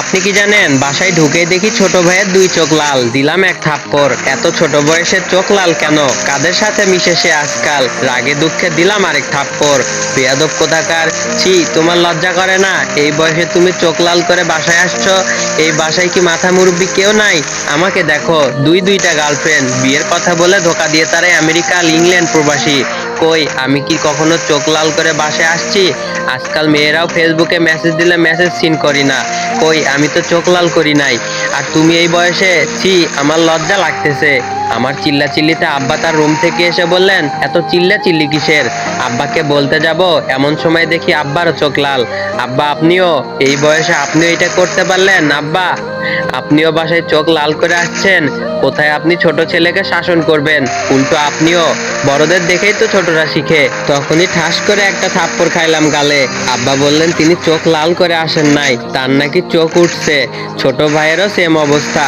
আপনি কি জানেন, বাসায় ঢুকে দেখি ছোট ভাইয়ের দুই চোখ লাল। দিলাম এক থাপ্পড় এত ছোট বয়সে চোখ লাল কেন? কাদের সাথে মিশে সে আজকাল? রাগে দুঃখে দিলাম আরেক থাপ্পড় বেয়াদব কোথাকার? ছি, তোমার লজ্জা করে না? এই বয়সে তুমি চোখ লাল করে বাসায় আসছো? এই বাসায় কি মাথা মুরব্বি কেউ নাই? আমাকে দেখো, দুই দুইটা গার্লফ্রেন্ড। বিয়ের কথা বলে ধোকা দিয়ে তারাই আমেরিকা ইংল্যান্ড প্রবাসী। কই? আমি কি কখনো চোখ লাল করে বাসায় আসছি? আজকাল মেয়েরাও ফেসবুকে মেসেজ দিলে মেসেজ সিন করি না। কই, আমি তো চোখ লাল করি নাই। আর তুমি এই বয়সে, ছি, আমার লজ্জা লাগতেছে। আমার চিল্লা চিল্লিতে আব্বা তার রুম থেকে এসে বললেন, এত চিল্লা চিল্লি কিসের? আব্বাকে বলতে যাব, এমন সময় দেখি আব্বারও চোখ লাল। আব্বা, আপনিও? এই বয়সে আপনিও এটা করতে পারলেন, আব্বা? আপনিও বাসায় চোখ লাল করে আসছেন? কোথায় আপনি ছোট ছেলেকে শাসন করবেন? উল্টো আপনিও? বড়দের দেখেই তো ছোটরা শিখে। তখনই ঠাস করে একটা থাপ্পড় খাইলাম গালে। আব্বা বললেন, তিনি চোখ লাল করে আসেন নাই, তার নাকি চোখ উঠছে। ছোট ভাইয়েরও সেম অবস্থা।